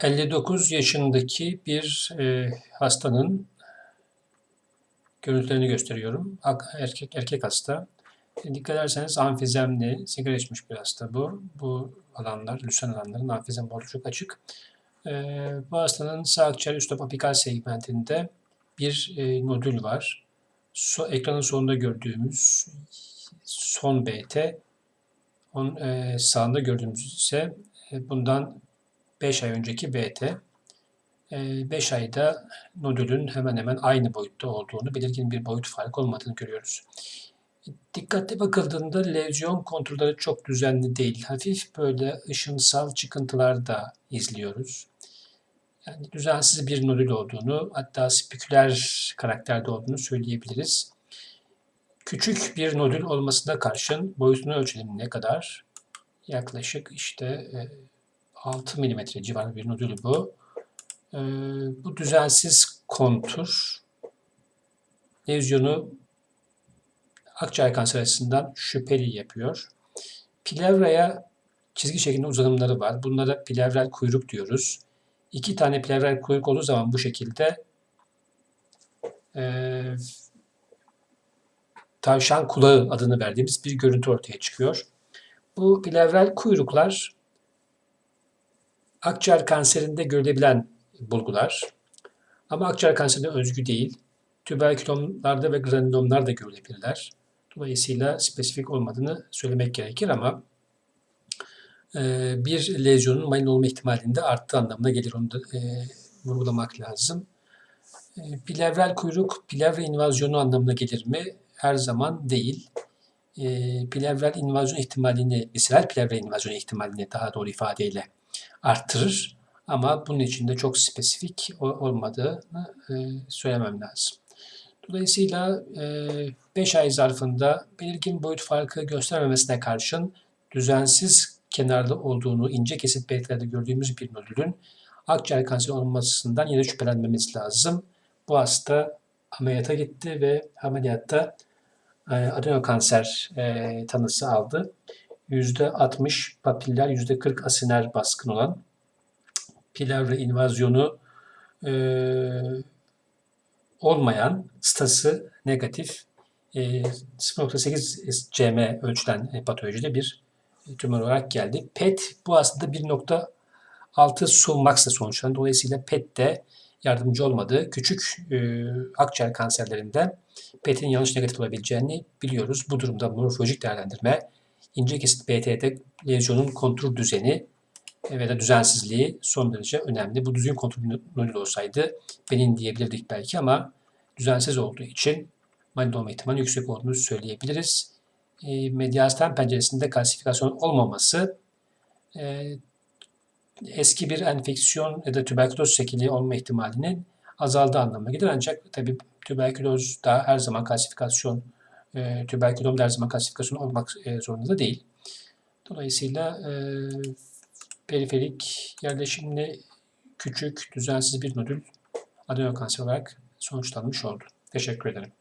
59 yaşındaki bir e, hastanın görüntülerini gösteriyorum. Erkek erkek hasta. E, Dikkat ederseniz amfizemli, sigara içmiş bir hasta bu. Bu alanlar, lüsen alanların amfizem borcu çok açık. E, bu hastanın sağ akciğer üst apikal segmentinde bir e, nodül var. So, ekranın sonunda gördüğümüz son BT, onun e, sağında gördüğümüz ise e, bundan 5 ay önceki BT. 5 ayda nodülün hemen hemen aynı boyutta olduğunu, belirgin bir boyut farkı olmadığını görüyoruz. Dikkatli bakıldığında lezyon kontrolleri çok düzenli değil. Hafif böyle ışınsal çıkıntılar da izliyoruz. Yani düzensiz bir nodül olduğunu, hatta speküler karakterde olduğunu söyleyebiliriz. Küçük bir nodül olmasına karşın boyutunu ölçelim ne kadar? Yaklaşık işte e, 6 mm civarı bir nodül bu. Ee, bu düzensiz kontur lezyonu akciğer kanseri açısından şüpheli yapıyor. Plevraya çizgi şeklinde uzanımları var. Bunlara plevral kuyruk diyoruz. İki tane plevral kuyruk olduğu zaman bu şekilde e, tavşan kulağı adını verdiğimiz bir görüntü ortaya çıkıyor. Bu plevral kuyruklar akciğer kanserinde görülebilen bulgular. Ama akciğer kanserine özgü değil. Tüberkülomlarda ve granülomlarda görülebilirler. Dolayısıyla spesifik olmadığını söylemek gerekir ama e, bir lezyonun maligne olma ihtimalinde arttığı anlamına gelir. Onu da e, vurgulamak lazım. E, plevral kuyruk, plevra invazyonu anlamına gelir mi? Her zaman değil. E, invazyon ihtimalini, visceral plevra invazyon ihtimalini daha doğru ifadeyle arttırır. Ama bunun için de çok spesifik olmadığını e, söylemem lazım. Dolayısıyla 5 ay zarfında belirgin boyut farkı göstermemesine karşın düzensiz kenarda olduğunu ince kesit belirtilerde gördüğümüz bir nodülün akciğer kanseri olmasından yine şüphelenmemiz lazım. Bu hasta ameliyata gitti ve ameliyatta e, adenokanser e, tanısı aldı. %60 papiller, %40 asiner baskın olan Pilavra invazyonu e, olmayan stası negatif e, 0.8 cm ölçülen patolojide bir tümör olarak geldi. PET bu aslında 1.6 su max'la sonuçlandı. Dolayısıyla PET de yardımcı olmadığı küçük e, akciğer kanserlerinde PET'in yanlış negatif olabileceğini biliyoruz. Bu durumda morfolojik değerlendirme, ince kesit BT'de lezyonun kontur düzeni ve de düzensizliği son derece önemli. Bu düzgün kontrol olsaydı benim diyebilirdik belki ama düzensiz olduğu için maligne olma ihtimali yüksek olduğunu söyleyebiliriz. E, mediastan penceresinde kalsifikasyon olmaması e, eski bir enfeksiyon ya da tüberküloz şekili olma ihtimalinin azaldığı anlamına gelir. Ancak tabi tüberküloz da her zaman kalsifikasyon, e, tüberkülom da her zaman kalsifikasyon olmak e, zorunda da değil. Dolayısıyla e, periferik yerleşimli küçük düzensiz bir nodül adenokanser olarak sonuçlanmış oldu. Teşekkür ederim.